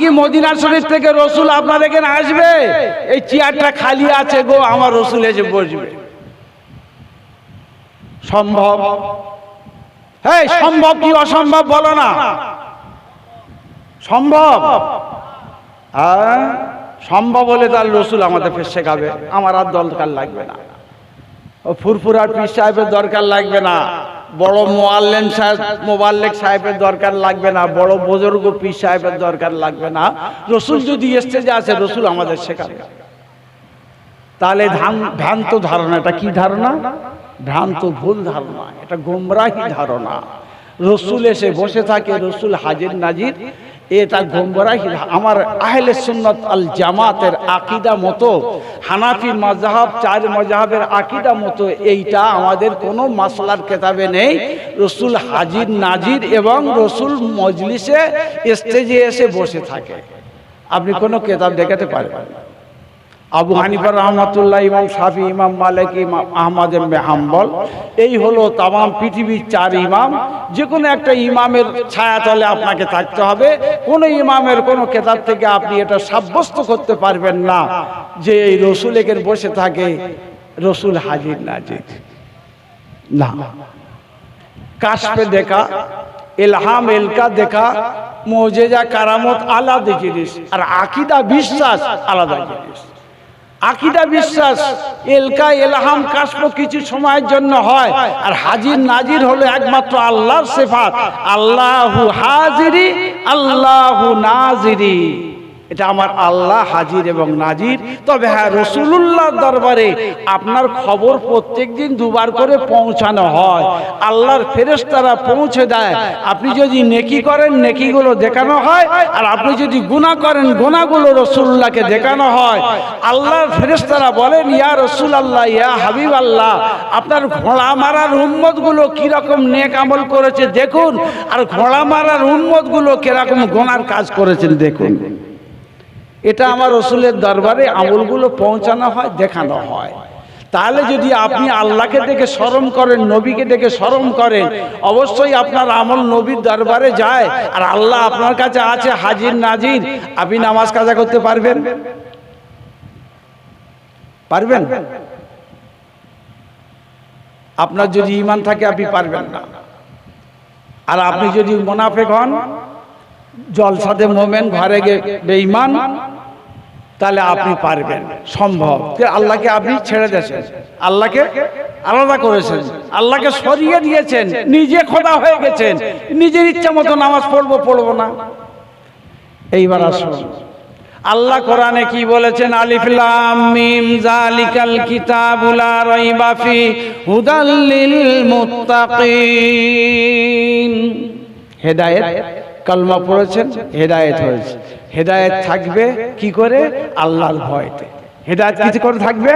কি মদিনা শরীফ থেকে রসুল আপনার এখানে আসবে? এই চেয়ারটা খালি আছে গো, আমার রসুল এসে বসবে। সম্ভব? হ্যাঁ সম্ভব কি অসম্ভব বলো না। সম্ভব? হ্যাঁ? সম্ভব হলে তার রসুল আমাদের ফের শেখাবে। আমার আর দরকার লাগবে না। ও ফুরফুরার পীর সাহেবের দরকার লাগবে না। বড় মোয়াল্লেন সাহেব, মোবাল্লেক সাহেবের দরকার লাগবে না, বড় বুজুর্গ পীর সাহেবের দরকার লাগবে না। রসুল যদি স্টেজে আছে রসুল আমাদের শেখাবে। তাহলে ভ্রান্ত ধারণা, এটা কি ধারণা? ভ্রান্ত ভুল ধারণা, এটা গোমরাহি ধারণা। রসুল এসে বসে থাকে, রসুল হাজির নাজির। এটা গোমরাহি আমার আহলে সুন্নত আল জামাতের আকিদা মতো, হানাফি মজাহাব চার মজাহাবের আকিদা মতো এইটা আমাদের কোনো মাসলার কেতাবে নেই। রসুল হাজির নাজির এবং রসুল মজলিসে স্টেজে এসে বসে থাকে। আপনি কোনো কেতাব দেখাতে পারবেন না। আবু হানিফা রহমতুল্লাহ, ইমাম শাফি, ইমাম মালিক, ইমাম আহমদ এমবে হাম্বল। এই হলো তাম পৃথিবীর চার ইমাম। যে কোনো একটা ইমামের ছায়াতলে আপনাকে থাকতে হবে। কোন ইমামের কোন কেতাব থেকে আপনি এটা সাব্যস্ত করতে পারবেন না যে এই রসুল একের বসে থাকে, রসুল হাজির নাজির না। কাশপে দেখা এলহাম এলকা দেখা, মোজেজা, কারামত আলাদা জিনিস। আর আকিদা, বিশ্বাস আলাদা জিনিস। আকিদা বিশ্বাস, এলকা, এলহাম কাশপ কিছু সময়ের জন্য হয়। আর হাজির নাজির হলো একমাত্র আল্লাহর সেফাত। আল্লাহু হাজিরি, আল্লাহু নাজিরি। এটা আমার আল্লাহ হাজির এবং নাজির। তবে হ্যাঁ রসুলুল্লাহ দরবারে আপনার খবর প্রত্যেক দিন দুবার করে পৌঁছানো হয়। আল্লাহর ফেরেশতারা পৌঁছে দেয়। আপনি যদি নেকি করেন, নেকিগুলো দেখানো হয়। আর আপনি যদি গুনাহ করেন, গুনাহগুলো রসুল্লাহকে দেখানো হয়। আল্লাহর ফেরেশতারা বলেন, ইয়া রসুল আল্লাহ ইয়া হাবিব আল্লাহ আপনার ঘোড়া মারার উম্মতগুলো কীরকম নেক আমল করেছে দেখুন। আর ঘোড়া মারার উম্মতগুলো কীরকম গোনার কাজ করেছেন দেখুন। এটা আমার রসুলের দরবারে আমলগুলো পৌঁছানো হয়, দেখানো হয়। তাহলে যদি আপনি আল্লাহকে দেখে স্মরণ করেন, নবীকে দেখে স্মরণ করেন, অবশ্যই আপনার আমল নবীর দরবারে যায়। আর আল্লাহ আপনার কাছে আছে, হাজির নাজির। আপনি নামাজ কাজা করতে পারবেন? পারবেন? আপনার যদি ইমান থাকে, আপনি পারবেন না। আর আপনি যদি মোনাফেক হন, জলসাতে মোমেন ঘরে গে বেঈমান তাহলে আপনি পারবেন। সম্ভব। আল্লাহকে আপনি ছেড়ে দিয়েছেন? আল্লাহকে আলাদা করেছেন। আল্লাহকে সরিয়ে দিয়েছেন। নিজে খোদা হয়ে গেছেন। নিজের ইচ্ছা মতো নামাজ পড়ব পড়ব না। এইবার আসুন। আল্লাহ কোরআনে কি বলেছেন? আলিফ মিম জালিকাল কিতাবুল রাইবা ফি মুত্তাকিন। হেদায়েত কালমা পড়েছেন? হেদায়েত হয়েছে। হেদায়েত থাকবে কি করে? আল্লাহর ভয়তে। হেদায়েত করে থাকবে?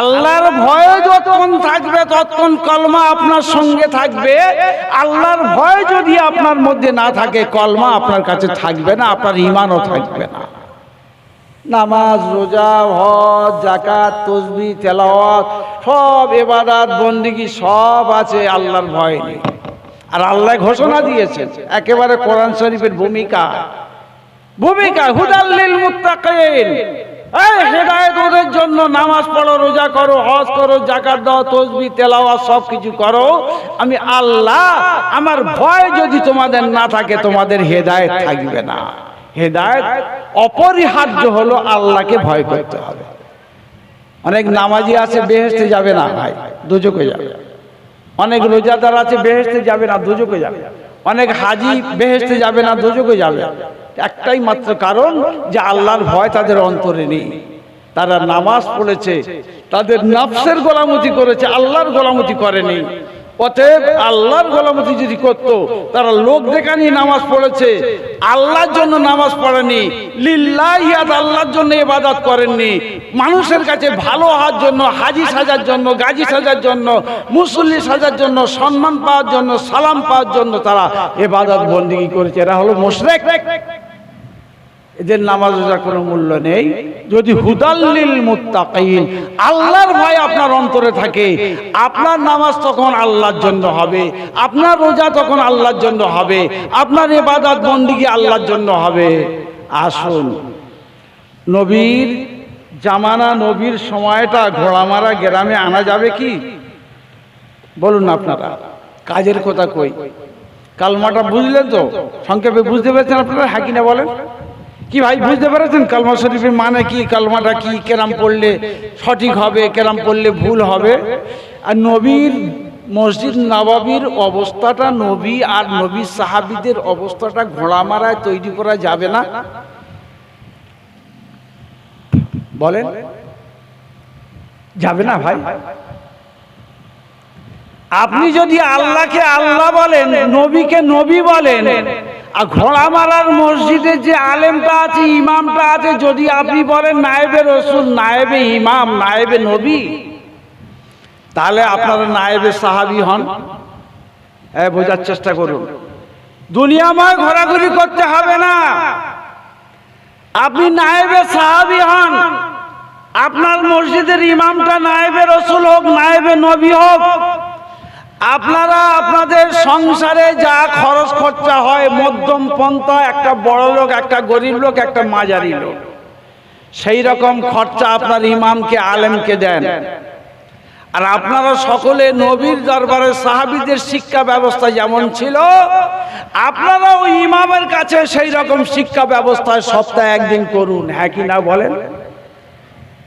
আল্লাহর ভয় যতক্ষণ থাকবে, ততক্ষণ কলমা আপনার সঙ্গে থাকবে। আল্লাহর ভয় যদি আপনার মধ্যে না থাকে, কলমা আপনার কাছে থাকবে না, আপনার ইমানও থাকবে না। নামাজ, রোজা, হজ জাকাত তসবি, তেলাওয়াত, সব এবাদাত, বন্দিগি, সব আছে, আল্লাহর ভয় নেই। আর আল্লাহ ঘোষণা দিয়েছেন, একেবারে কোরআন শরীফের ভূমিকা। ভূমিকা হুদাল্লিল মুত্তাকিন। এই হেদায়েত ওদের জন্য নামাজ পড়ো রোজা করো হজ করো জাকাত দাও তসবি তেলাওয়াত সব কিছু করো। আমি আল্লাহ আমার ভয় যদি তোমাদের না থাকে তোমাদের হেদায়েত থাকবে না। হেদায়েত অপরিহার্য হলো আল্লাহকে ভয় করতে হবে। অনেক নামাজি আছে বেহেশতে যাবে না ভাই দুজকে যাবে। অনেক রোজাদার আছে বেহেশতে যাবে না দুজকে যাবে। অনেক হাজি বেহেশতে যাবে না দুজকে যাবে। একটাই মাত্র কারণ যে আল্লাহর ভয় তাদের অন্তরে নেই। তারা নামাজ পড়েছে, তাদের নাফসের গোলামতি করেছে, আল্লাহর গোলামতি করেনি। অতএব আল্লাহর গোলামতি যদি করত, তারা লোক দেখানি নামাজ পড়েছে। আল্লাহর জন্য নামাজ পড়েনি। লিল্লাহিয়াত আল্লাহর জন্য ইবাদত করেননি। মানুষের কাছে ভালো হওয়ার জন্য, হাজি সাজার জন্য, গাজী সাজার জন্য, মুসল্লি সাজার জন্য, সম্মান পাওয়ার জন্য, সালাম পাওয়ার জন্য তারা এবাদত বন্দিগি করেছে। এরা হলো মোশরেক। এদের নামাজ রোজার কোনো মূল্য নেই। যদি হুদাল্লিল মুত্তাকিন, আল্লাহর ভয় আপনার অন্তরে থাকে, আপনার নামাজ তখন আল্লাহর জন্য হবে, আপনার রোজা তখন আল্লাহর জন্য হবে, আপনার ইবাদত বন্দিগি আল্লাহর জন্য হবে। আসুন, নবীর জামানা, নবীর সময়টা ঘোড়ামারা গ্রামে আনা যাবে কি? বলুন আপনারা, কাজের কথা কই? কালমাটা বুঝলেন তো? সংক্ষেপে বুঝতে পেরেছেন আপনারা? হ্যাঁ কিনা বলেন? কি ভাই বুঝতে পেরেছেন কালমা শরীফের মানে কি? কালমাটা কি? কেরাম পড়লে সঠিক হবে কেরাম পড়লে ভুল হবে? আর নবীর মসজিদ নবাবির অবস্থাটা নবী আর নবী সাহাবিদের অবস্থাটা ঘোড়া মারায় তৈরি করা যাবে না? বলেন। যাবে না ভাই। আপনি যদি আল্লাহকে আল্লাহ বলেন নবীকে নবী বলেন আর ঘোড়া মারার মসজিদে যে আলেমটা আছে ইমামটা আছে যদি আপনি বলেন নায়েবে রসুল নায়েবে ইমাম নায়েবে নবী তাহলে আপনারা নায়েবে সাহাবি হন। হ্যাঁ বোঝার চেষ্টা করুন। দুনিয়াময় ঘোরাঘুরি করতে হবে না। আপনি নায়েবে সাহাবি হন। আপনার মসজিদের ইমামটা নায়েবে রসুল হোক নায়েবে নবী হোক আপনারা আপনাদের সংসারে যা খরচ খরচা হয়, মধ্যম পন্থা, একটা বড় লোক, একটা গরিব লোক, একটা মাঝারি লোক। সেই রকম খরচা আপনার ইমামকে, আলেমকে দেন। আর আপনারা সকলে নবীর দরবারে সাহাবিদের শিক্ষা ব্যবস্থা যেমন ছিল আপনারা ওই ইমামের কাছে সেই রকম শিক্ষা ব্যবস্থায় সপ্তাহে একদিন করুন। হ্যাঁ কি না বলেন?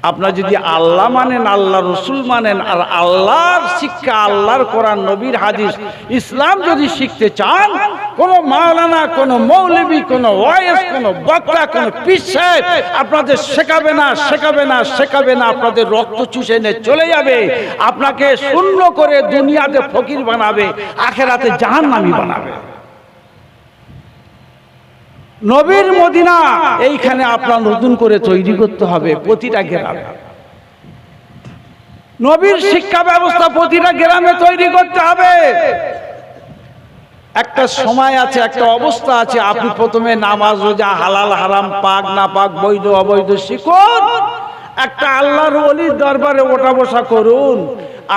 আপনার যদি আল্লাহ মানেন, আল্লাহ রসুল মানেন, আর আল্লাহর শিক্ষা, আল্লাহর কোরআন, নবীর হাদিস, ইসলাম যদি শিখতে চান, কোন মাওলানা, কোন মৌলবী, কোন ওয়াইস, কোন বক্তা, কোন পিসায় আপনাদের শেখাবে না শেখাবে না শেখাবে না, আপনাদের রক্ত চুষে নিয়ে চলে যাবে, আপনাকে শূন্য করে দুনিয়াতে ফকির বানাবে, আখেরাতে জাহান্নামী বানাবে। নবীর মদিনা, এইখানে আপনার নতুন করে তৈরি করতে হবে প্রতিটা গ্রামে। নবীর শিক্ষা ব্যবস্থা প্রতিটা গ্রামে তৈরি করতে হবে। একটা সময় আছে, একটা অবস্থা আছে, আপনি প্রথমে নামাজ, রোজা, হালাল, হারাম, পাক, না পাক, বৈধ, অবৈধ শিখুন একটা আল্লাহর অলির দরবারে ওঠা বসা করুন।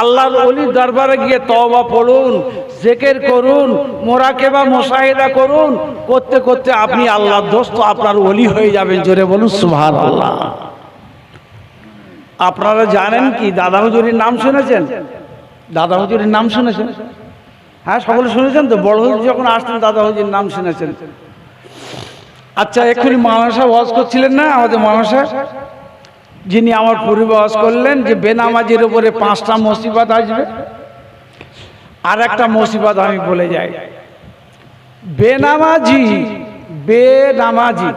আল্লাহর অলির দরবারে গিয়ে তওবা পড়ুন, জেকের করুন, মোরাকেবা, মোশাহিদা করুন। করতে করতে আপনি আল্লাহর দোস্ত, আপনার অলি হয়ে যাবেন। জোরে বলুন, সুবহানাল্লাহ। আপনারা জানেন কি? দাদা হুজুরির নাম শুনেছেন? দাদা হুজুরির নাম শুনেছেন? হ্যাঁ সকলে শুনেছেন তো? বড় হুজুর যখন আসতেন, দাদা হুজুরির নাম শুনেছেন। আচ্ছা এক্ষুনি মানসা ওয়াজ করছিলেন না আমাদের মানসা যিনি আমার পূর্বাস করলেন যে বেনামাজির উপরে পাঁচটা মুসিবত আসবে আর একটা মুসিবত আমি বলে যাই। বেনামাজি বেনামাজি,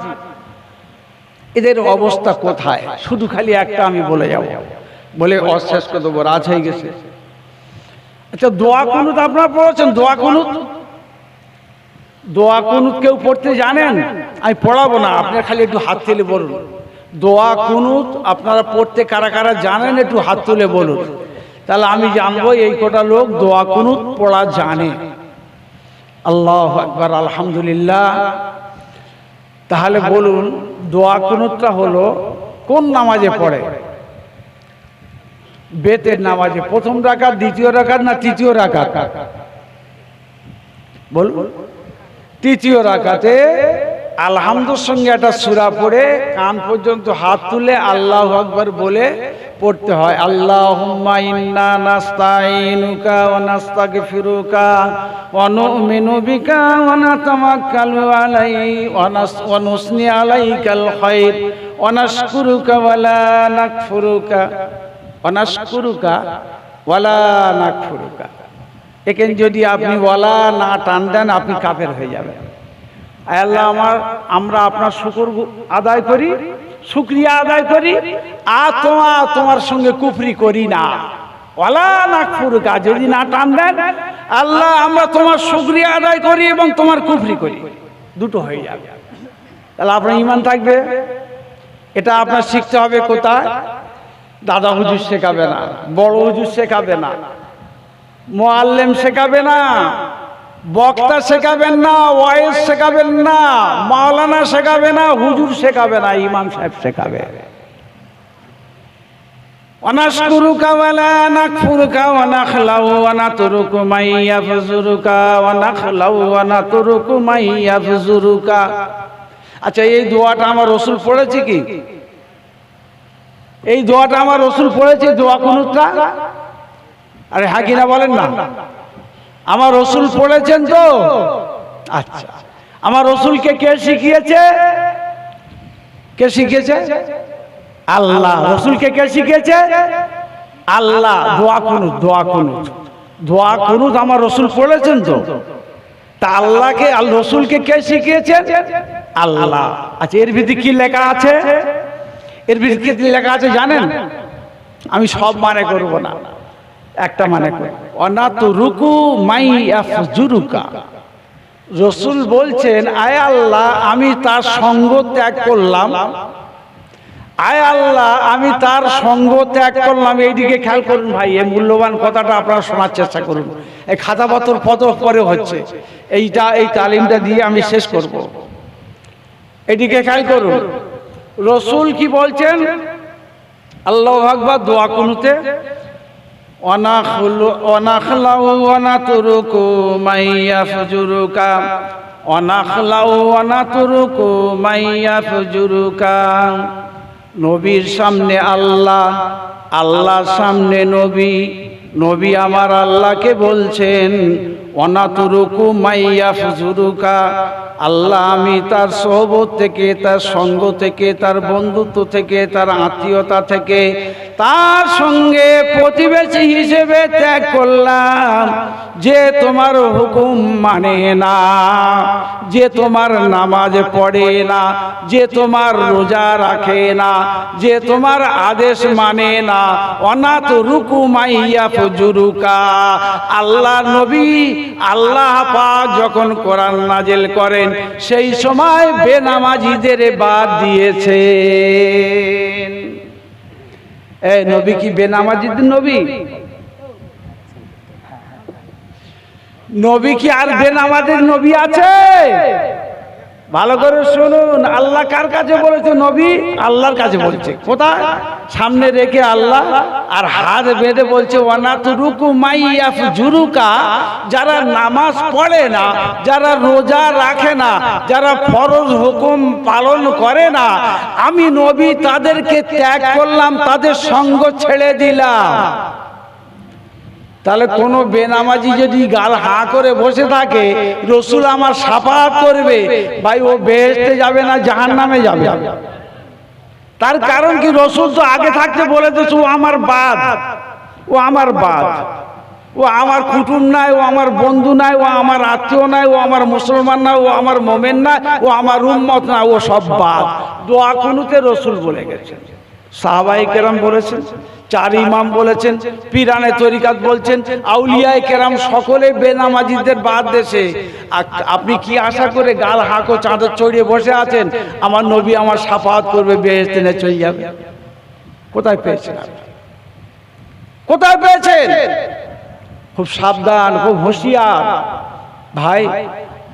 এদের অবস্থা কোথায়? শুধু খালি একটা আমি বলে যাব। বলে অশেষ করে দেবো, রাজ হয়ে গেছে। আচ্ছা দোয়া কুনুত আপনারা পড়েছেন? দোয়া কুনুত? দোয়া কুনুত কেউ পড়তে জানেন? আমি পড়াবো না, আপনার খালি একটু হাত তুলে বলুন দোয়া কুনুত, আপনারা পড়তে কারা কারা জানেন একটু হাত তুলে বলুন। তাহলে আমি জানব এই কটা লোক দোয়া কুনুত পড়া জানে। আল্লাহ আকবার, আলহামদুলিল্লাহ। তাহলে বলুন, দোয়া কুনুতটা হলো কোন নামাজে পড়ে? বেতের নামাজে, প্রথম রাখার দ্বিতীয় রাখার না তৃতীয় রাখার বলুন। তৃতীয় রাখাতে আলহামদুর সঙ্গে একটা সুরা পড়ে কান পর্যন্ত হাত তুলে আল্লাহ আকবর বলে পড়তে হয় আল্লাহ ইন্না নাস্তাইনুকা ওয়া নাস্তাগফিরুকা ওয়া নু'মিনু বিকা ওয়া নাতাওয়াক্কালু আলাই ওয়া নাস, ওয়া নুসনি আলাইকাল খায়র ওয়া নাশকুরুকা ওয়া নাকফুরুকা এখানে যদি আপনি ওয়ালা না টান দেন, আপনি কাফের হয়ে যাবেন। আল্লাহ আমার, আমরা আপনার শুকুর আদায় করি, শুক্রিয়া আদায় করি, আর তোমার তোমার সঙ্গে কুফরি করি না। ওয়ালা না ফুরুকা যদি না টান দেন, আল্লাহ আমরা তোমার শুক্রিয়া আদায় করি এবং তোমার কুফরি করি। দুটো হয়ে যাবে। তাহলে আপনার ইমান থাকবে। এটা আপনার শিখতে হবে কোথায়? দাদা হুজুর শেখাবে না, বড় হুজুর শেখাবে না, মোয়াল্লেম শেখাবে না। বক্তা শেখাবেন না ওয়েস শেখাবেন না, মাওলানা শেখাবে না, হুজুর শেখাবে না, ইমাম সাহেব শেখাবে। আচ্ছা এই দোয়াটা আমার রসুল পড়েছে কি? এই দোয়াটা আমার রসুল পড়েছে দোয়া কোনটা আরে হাকিরা বলেন না। আমার রসুল পড়েছেন তো? আচ্ছা। আমার রসুলকে কে শিখিয়েছে? কে শিখিয়েছে? আল্লাহ। রসুলকে কে শিখিয়েছে? আল্লাহ। দোয়া কুনুত দোয়া কুনুত দোয়া কুনুত আমার রসুল পড়েছেন তো? তা আল্লাহকে, আল রসুলকে কে শিখিয়েছেন আল্লাহ। আচ্ছা এর ভিতরে কি লেখা আছে? এর ভিতরে কি লেখা আছে জানেন? আমি সব মানে করব না। একটা মানে করব অনাত রুকু মাই আফজুরুকা। রসুল বলছেন আয় আল্লাহ আমি তার সঙ্গ ত্যাগ করলাম। আয় আল্লাহ আমি তার সঙ্গ ত্যাগ করলাম। এইদিকে খেয়াল করুন ভাই এই মূল্যবান কথাটা আপনারা শোনার চেষ্টা করুন। এই খাতা পত্র পদ পরে হচ্ছে। এইটা এই তালিমটা দিয়ে আমি শেষ করব। এদিকে খেয়াল করুন। রসুল কি বলছেন? আল্লাহ আকবার দোয়া কুনুতে মাইয়া ফুজুরুকা মাইয়া ফজুরুকা নবীর সামনে আল্লাহ আল্লাহর সামনে নবী। নবী আমার আল্লাহকে বলছেন আল্লাহ আমি তার সহবত থেকে, তার সঙ্গ থেকে, তার বন্ধুত্ব থেকে, তার আত্মীয়তা থেকে তার সঙ্গে প্রতিবেশী হিসেবে ত্যাগ করলাম। যে তোমার হুকুম মানে না, যে তোমার নামাজ পড়ে না, যে তোমার রোজা রাখে না, যে তোমার আদেশ মানে না। অনাথ রুকু মাইয়া ফজুরুকা। আল্লাহ নবী আল্লাহ পাক যখন কোরআন নাজেল করেন সেই সময় বেনামাজিদের বাদ দিয়েছে এই নবী কি বেনামাজিদের নবী? নবী কি আর বেনামাজের নবী আছে? ভালো করে শুনুন, আল্লাহ কার কাছে বলেছে নবী? আল্লাহর কাছে বলছে। কোথায়? সামনে রেখে আল্লাহ আর হাত বেঁধে বলছে যারা নামাজ পড়ে না, যারা রোজা রাখে না, যারা ফরজ হুকুম পালন করে না, আমি নবী তাদেরকে ত্যাগ করলাম, তাদের সঙ্গ ছেড়ে দিলাম। তাহলে কোন বেনামাজি যদি গাল হা করে বসে থাকে রসুল আমার সাফাত করবে। ভাই ও বেহেস্তে যাবে না জাহান নামে যাবে। তার কারণ কি রসুল তো আগে থাকতে বলে দিয়েছে ও আমার বাদ। ও আমার বাদ। ও আমার কুটুম নাই ও আমার বন্ধু নাই ও আমার আত্মীয় নাই ও আমার মুসলমান না ও আমার মোমেন না ও আমার উম্মত না ও সব বাদ। দোয়া কুনুতে রসুল বলে গেছেন। সাহাবাই কেরাম বলেছেন, চার ইমাম বলেছেন, পিরানে তরিকাত বলছেন, আউলিয়ায় কেরাম সকলে বেনামাজিদের বাদ দেশে। আপনি কি আশা করে গাল হাঁকো চাঁদর চড়িয়ে বসে আছেন? আমার নবী আমার সাফাত করবে বেহেস্তেনে চলে যাবে। কোথায় পেয়েছেন? কোথায় পেয়েছেন? খুব সাবধান, খুব হুঁশিয়ার। ভাই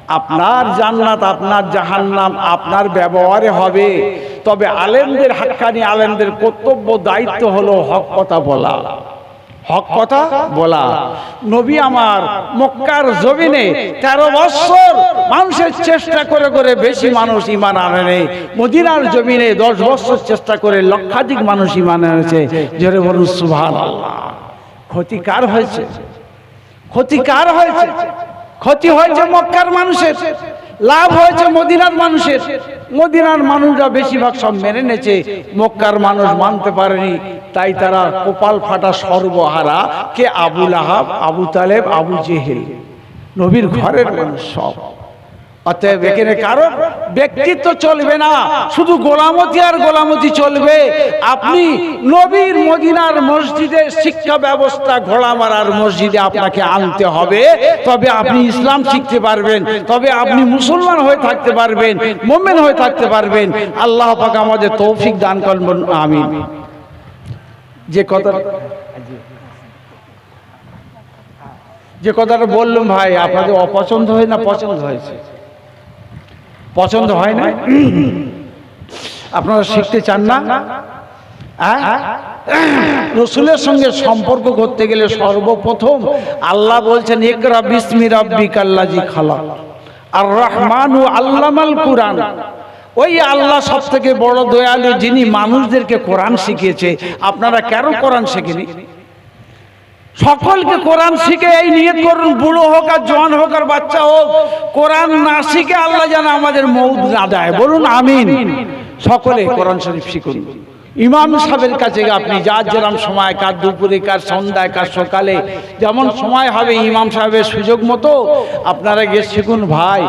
আপনার জান্নাত, আপনার জাহান্নাম, আপনার ব্যবহারে হবে। তবে আলেমদের হাক্কানি, আলেমদের কর্তব্য, দায়িত্ব হলো হক কথা বলা। হক কথা বলা। নবী আমার মক্কার জমিনে তেরো বছর মানুষের চেষ্টা করে করে বেশি মানুষ ইমান আনে নেই মদিনার জমিনে দশ বছর চেষ্টা করে লক্ষাধিক মানুষ ইমান এনেছে। জোরে বলুন সুভান ক্ষতি কার হয়েছে। ক্ষতিকার হয়েছে। ক্ষতি হয়েছে মক্কার মানুষের, লাভ হয়েছে মদিনার মানুষের। মদিনার মানুষরা বেশিরভাগ সব মেনে নেছে মক্কার মানুষ মানতে পারেনি। তাই তারা কপাল ফাটা সর্বহারা, কে আবুল আহাব, আবু তালেব, আবু জেহেল। নবীর ঘরের মানুষ সব। অতএব এখানে কারণ ব্যক্তিত্ব চলবে না। শুধু গোলামতি আর গোলামতি চলবে। আপনি নবীর মদিনার মসজিদের শিক্ষা ব্যবস্থা ঘোড়া মারার মসজিদে আপনাকে আনতে হবে। তবে আপনি ইসলাম শিখতে পারবেন। তবে আপনি মুসলমান হয়ে থাকতে পারবেন। মোমেন হয়ে থাকতে পারবেন। আল্লাহ পাক আমাদের তৌফিক দান করবেন আমিন। যে কথা যে কথাটা বললাম ভাই আপনাদের অপছন্দ হয় না পছন্দ হয়েছে? পছন্দ হয় না? আপনারা শিখতে চান না? হ্যাঁ? রসুলের সঙ্গে সম্পর্ক করতে গেলে সর্বপ্রথম আল্লাহ বলছেন একরা বিসমি রাব্বি কাল্লাজি খালা আর রহমান ও আল্লামাল কুরআন। ওই আল্লাহ সব থেকে বড় দয়ালু যিনি মানুষদেরকে কোরআন শিখিয়েছে। আপনারা কেন কোরআন শেখেনি সকলকে কোরআন শিখে এই নিয়ত করুন, বুড়ো হোক আর জওয়ান হোক আর বাচ্চা হোক, কোরআন না শিখে আল্লাহ যেন আমাদের মৌদ না দেয়। বলুন আমিন। সকলে কোরআন শরীফ শিখুন। ইমাম সাহেবের কাছে আপনি যার যেরকম সময়, কার দুপুরে, কার সন্ধ্যায়, কার সকালে, যেমন সময় হবে ইমাম সাহেবের সুযোগ মতো আপনারা গিয়ে শিখুন ভাই।